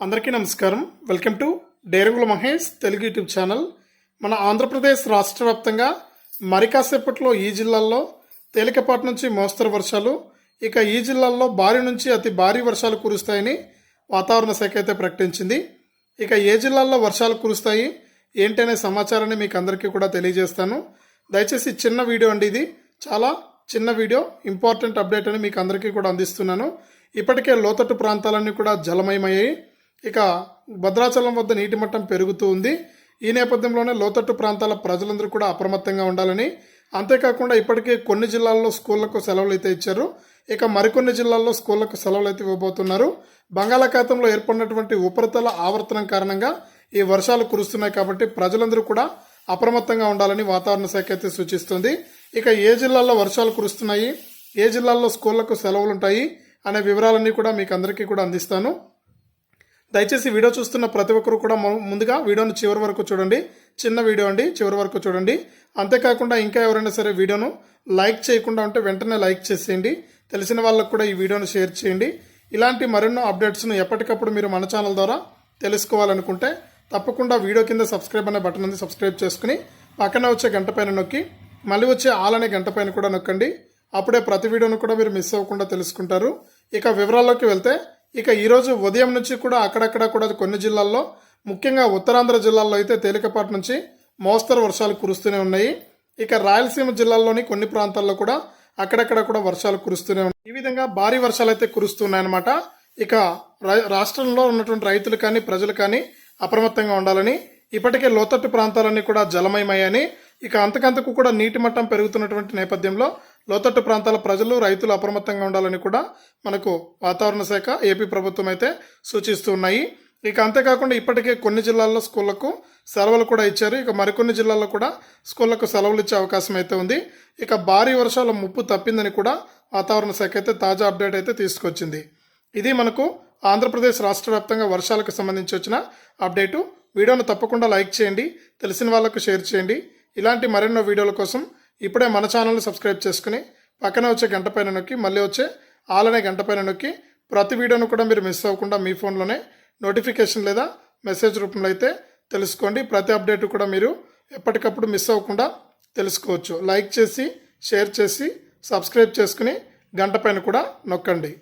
అందరికీ నమస్కారం. Welcome to Derangula Mahesh Telugu YouTube channel. మన ఆంధ్రప్రదేశ్ రాష్ట్ర వ్యాప్తంగా మరి కాసేపట్లో ఈ జిల్లాల్లో తేలికపాటి నుంచి మోస్తరు వర్షాలు. ఇక ఈ జిల్లాల్లో భారీ నుంచి అతి భారీ వర్షాలు కురుస్తాయని వాతావరణ శాఖ అయితే ప్రకటించింది. ఇక ఏ జిల్లాల్లో వర్షాలు కురుస్తాయి? ఏంటనే సమాచారాన్ని మీకు అందరికీ కూడా తెలియజేస్తాను. దయచేసి చిన్న వీడియో అండి ఇది. చాలా చిన్న వీడియో ఇంపార్టెంట్ అప్డేట్ అని మీకు అందరికీ కూడా అందిస్తున్నాను. ఇప్పటికే లోతట్టు ప్రాంతాలన్నీ కూడా జలమయమయ్యాయి. ఇక భద్రాచలం వద్ద నీటి మట్టం పెరుగుతూ ఉంది. ఈ నేపథ్యంలోనే లోతట్టు ప్రాంతాల ప్రజలందరూ కూడా అప్రమత్తంగా ఉండాలని. అంతేకాకుండా ఇప్పటికే కొన్ని జిల్లాల్లో స్కూళ్ళకు సెలవులు అయితే ఇచ్చారు. ఇక మరికొన్ని జిల్లాల్లో స్కూళ్ళకు సెలవులు అయితే ఇవ్వబోతున్నారు. బంగాళాఖాతంలో ఏర్పడినటువంటి ఉపరితల ఆవర్తనం కారణంగా ఈ వర్షాలు కురుస్తున్నాయి కాబట్టి ప్రజలందరూ కూడా అప్రమత్తంగా ఉండాలని వాతావరణ శాఖ అయితే సూచిస్తుంది. ఇక ఏ జిల్లాల్లో వర్షాలు కురుస్తున్నాయి? ఏ జిల్లాల్లో స్కూళ్ళకు సెలవులు ఉంటాయి? అనే వివరాలన్నీ కూడా మీకు అందరికీ కూడా అందిస్తాను. దయచేసి వీడియో చూస్తున్న ప్రతి ఒక్కరు కూడా ముందుగా వీడియోను చివరి వరకు చూడండి. చిన్న వీడియో అండి చివరి వరకు చూడండి. అంతేకాకుండా ఇంకా ఎవరైనా సరే వీడియోను లైక్ చేయకుండా ఉంటే వెంటనే లైక్ చేసేయండి. తెలిసిన వాళ్ళకు కూడా ఈ వీడియోను షేర్ చేయండి. ఇలాంటి మరెన్నో అప్డేట్స్ను ఎప్పటికప్పుడు మీరు మన ఛానల్ ద్వారా తెలుసుకోవాలనుకుంటే తప్పకుండా వీడియో కింద సబ్స్క్రైబ్ అనే బటన్ ఉంది సబ్స్క్రైబ్ చేసుకుని పక్కన వచ్చే గంట పైన నొక్కి మళ్ళీ వచ్చే ఆల్ అనే గంట పైన కూడా నొక్కండి. అప్పుడే ప్రతి వీడియోను కూడా మీరు మిస్ అవ్వకుండా తెలుసుకుంటారు. ఇక వివరాల్లోకి వెళ్తే ఇక ఈరోజు ఉదయం నుంచి కూడా అక్కడక్కడ కూడా కొన్ని జిల్లాల్లో ముఖ్యంగా ఉత్తరాంధ్ర జిల్లాల్లో అయితే తేలికపాటి నుంచి మోస్తరు వర్షాలు కురుస్తూనే ఉన్నాయి. ఇక రాయలసీమ జిల్లాల్లోని కొన్ని ప్రాంతాల్లో కూడా అక్కడక్కడ కూడా వర్షాలు కురుస్తూనే ఉన్నాయి. ఈ విధంగా భారీ వర్షాలు అయితే కురుస్తున్నాయన్నమాట. ఇక రాష్ట్రంలో ఉన్నటువంటి రైతులు కానీ ప్రజలు కానీ అప్రమత్తంగా ఉండాలని ఇప్పటికే లోతట్టు ప్రాంతాలన్నీ కూడా జలమయమయ్యాయని ఇక అంతకంతకు కూడా నీటి మట్టం పెరుగుతున్నటువంటి నేపథ్యంలో లోతట్టు ప్రాంతాల ప్రజలు రైతులు అప్రమత్తంగా ఉండాలని కూడా మనకు వాతావరణ శాఖ ఏపీ ప్రభుత్వం అయితే సూచిస్తూ ఉన్నాయి. ఇక అంతేకాకుండా ఇప్పటికే కొన్ని జిల్లాల్లో స్కూళ్ళకు సెలవులు కూడా ఇచ్చారు. ఇక మరికొన్ని జిల్లాల్లో కూడా స్కూళ్ళకు సెలవులు ఇచ్చే అవకాశం అయితే ఉంది. ఇక భారీ వర్షాల ముప్పు తప్పిందని కూడా వాతావరణ శాఖ అయితే తాజా అప్డేట్ అయితే తీసుకొచ్చింది. ఇది మనకు ఆంధ్రప్రదేశ్ రాష్ట్ర వ్యాప్తంగా వర్షాలకు సంబంధించి వచ్చిన అప్డేటు. వీడియోను తప్పకుండా లైక్ చేయండి. తెలిసిన వాళ్ళకు షేర్ చేయండి. ఇలాంటి మరెన్నో వీడియోల కోసం ఇప్పుడే మన ఛానల్ని సబ్స్క్రైబ్ చేసుకుని పక్కన వచ్చే గంట పైన నొక్కి మళ్ళీ వచ్చే ఆల్ అనే గంట పైన నొక్కి ప్రతి వీడియోను కూడా మీరు మిస్ అవ్వకుండా మీ ఫోన్లోనే నోటిఫికేషన్ లేదా మెసేజ్ రూపంలో అయితే తెలుసుకోండి. ప్రతి అప్డేట్ కూడా మీరు ఎప్పటికప్పుడు మిస్ అవ్వకుండా తెలుసుకోవచ్చు. లైక్ చేసి షేర్ చేసి సబ్స్క్రైబ్ చేసుకుని గంట పైన కూడా నొక్కండి.